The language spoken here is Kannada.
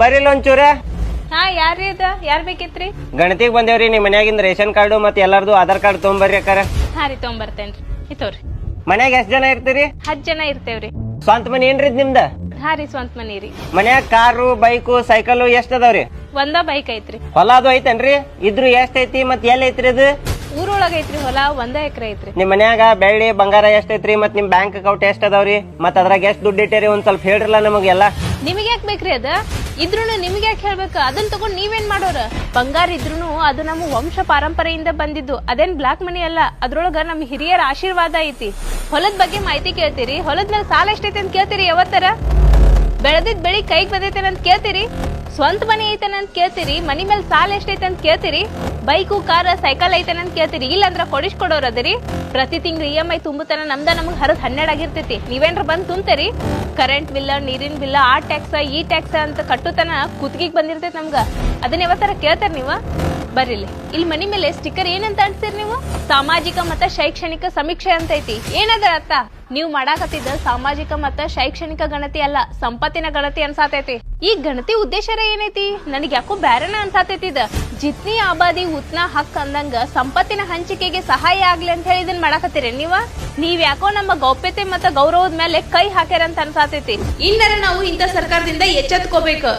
ಬರೀಲ್ ಒಂಚೂರ. ಹಾ ಯಾರ್ರಿ ಇದ? ಯಾರ್ ಬೇಕಿತ್ರಿ? ಗಣತಿಗ್ ಬಂದೇವ್ರಿ ನಿಮ್ ಮನ್ಯಾಗಿಂದ ರೇಷನ್ ಕಾರ್ಡು ಮತ್ತೆ ಎಲ್ಲಾರ್ದು ಆಧಾರ್ ಕಾರ್ಡ್ ತೊಗೊಂಬರ್ರಿ ಅಕ್ಕಾರ. ಹಾರಿ ರೀ ತೊಗೊಂಬರ್ತೇನ್ರಿ ಇತ್ತವ್ರಿ ಮನ್ಯಾಗ ಎಷ್ಟ್ ಜನ ಇರ್ತೀರಿ? ಹತ್ ಜನ ಇರ್ತೇವ್ರಿ ಸ್ವಂತ ಮನಿ ಏನ್ರಿ ಇದ್ ನಿಮ್ದ? ಹಾ ರೀ ಸ್ವಂತ ಮನಿ ರೀ. ಮನ್ಯಾಗ ಕಾರು ಬೈಕು ಸೈಕಲ್ ಎಷ್ಟ್ ಅದಾವ್ರಿ ಒಂದ ಬೈಕ್ ಐತ್ರಿ. ಹೊಲ ಅದು ಐತೇನ್ರಿ? ಇದ್ರು ಎಷ್ಟ್ ಐತಿ ಮತ್ ಎಲ್ ಐತ್ರಿ ಅದು ಊರೊಳಗ ಐತ್ರಿ ಹೊಲ ಒಂದ ಎಕರೆ ಐತ್ರಿ. ನಿಮ್ ಮನ್ಯಾಗ ಬೆಳ್ಳಿ ಬಂಗಾರ ಎಷ್ಟ್ ಐತ್ರಿ ಮತ್ ನಿಮ್ ಬ್ಯಾಂಕ್ ಅಕೌಂಟ್ ಎಷ್ಟ್ ಅದಾವ್ರಿ ಮತ್ ಅದ್ರಾಗ ಎಷ್ಟ್ ದುಡ್ಡು ಇಟ್ಟೇರಿ ಒಂದ್ ಸ್ವಲ್ಪ ಹೇಳ್ರಲ್ಲ ನಮಗೆಲ್ಲ. ನಿಮಗೆ ಯಾಕೆ ಬೇಕ್ರಿ ಅದ? ಇದ್ರೂನು ನಿಮ್ಗೆ ಯಾಕೆ ಹೇಳ್ಬೇಕು? ಅದನ್ನ ತಗೊಂಡ್ ನೀವೇನ್ ಮಾಡೋರ? ಬಂಗಾರ ಇದ್ರೂ ಅದು ನಮ್ಮ ವಂಶ ಪಾರಂಪರೆಯಿಂದ ಬಂದಿದ್ದು. ಅದೇನ್ ಬ್ಲಾಕ್ ಮನಿ ಅಲ್ಲ. ಅದ್ರೊಳಗ ನಮ್ ಹಿರಿಯರ ಆಶೀರ್ವಾದ ಐತಿ. ಹೊಲದ ಬಗ್ಗೆ ಮಾಹಿತಿ ಕೇಳ್ತೀರಿ. ಹೊಲದ ಮೇಲೆ ಸಾಲ ಎಷ್ಟೈತೆ ಅಂತ ಕೇಳ್ತೀರಿ ಯಾವತ್ತರ? ಬೆಳೆದಿದ್ ಬೆಳಿ ಕೈಗ್ ಬಂದೈತೆ ಅಂತ ಕೇಳ್ತೀರಿ? ಸ್ವಂತ ಮನಿ ಐತೆ ಅಂತ ಕೇಳ್ತೀರಿ? ಮನಿ ಮೇಲೆ ಸಾಲ ಎಷ್ಟೈತೆ ಅಂತ ಕೇಳ್ತೀರಿ? ಬೈಕು, ಕಾರ, ಸೈಕಲ್ ಐತನ ಅಂತ ಕೇಳ್ತೀರಿ. ಇಲ್ಲಂದ್ರ ಕೊಡಿಸ್ ಕೊಡೋರ್ ಅದರಿ. ಪ್ರತಿ ತಿಂಗಳು ಇ ಎಂ ಐ ತುಂಬುತನ ನಮ್ದ ನಮ್ಗೆ ಹರದ ಹನ್ನೆರಡು ಆಗಿರ್ತೈತಿ. ನೀವೇನ್ರ ಬಂದು ತುಂಬ್ತೇರಿ. ಕರೆಂಟ್ ಬಿಲ್ಲ ನೀರಿನ ಬಿಲ್ಲ ಆ ಟ್ಯಾಕ್ಸ್ ಈ ಟ್ಯಾಕ್ಸ್ ಅಂತ ಕಟ್ಟುತನ ಕುತ್ತಿಗೆಗೆ ಬಂದಿರ್ತೈತಿ ನಮ್ಗೆ. ಅದನ್ನ ಯಾವತ್ತರ ಕೇಳ್ತಾರ ನೀವ? ಬರ್ರಿಲಿ ಇಲ್ಲಿ. ಮನಿ ಮೇಲೆ ಸ್ಟಿಕ್ಕರ್ ಏನಂತ ಅಂಟ್ತೀರಿ ನೀವು? ಸಾಮಾಜಿಕ ಮತ್ತ ಶೈಕ್ಷಣಿಕ ಸಮೀಕ್ಷೆ ಅಂತ ಐತಿ. ಏನದ ಅರ್ಥ? ನೀವು ಮಾಡಾಕತ್ತಿದ್ದ ಸಾಮಾಜಿಕ ಮತ್ತ ಶೈಕ್ಷಣಿಕ ಗಣತಿ ಅಲ್ಲ, ಸಂಪತ್ತಿನ ಗಣತಿ ಅನ್ಸಾತೈತಿ. ಈ ಗಣತಿ ಉದ್ದೇಶರ ಏನೈತಿ? ನನಗ್ ಯಾಕೋ ಬ್ಯಾರನ ಇದ. ಜಿತ್ನಿ ಆಬಾದಿ ಉತ್ನ ಹಕ್ ಅಂದಂಗ ಸಂಪತ್ತಿನ ಹಂಚಿಕೆಗೆ ಸಹಾಯ ಆಗ್ಲಿ ಅಂತ ಹೇಳಿ ಇದನ್ ಮಾಡಾಕತ್ತೀರಿ ನೀವ? ನೀವ್ ಯಾಕೋ ನಮ್ಮ ಗೌಪ್ಯತೆ ಮತ್ತ ಗೌರವದ ಮೇಲೆ ಕೈ ಹಾಕ್ಯಾರ ಅಂತ ಅನ್ಸಾತೈತಿ. ಇನ್ನರ ನಾವು ಇಂಥ ಸರ್ಕಾರದಿಂದ ಎಚ್ಚೆತ್ಕೋಬೇಕು.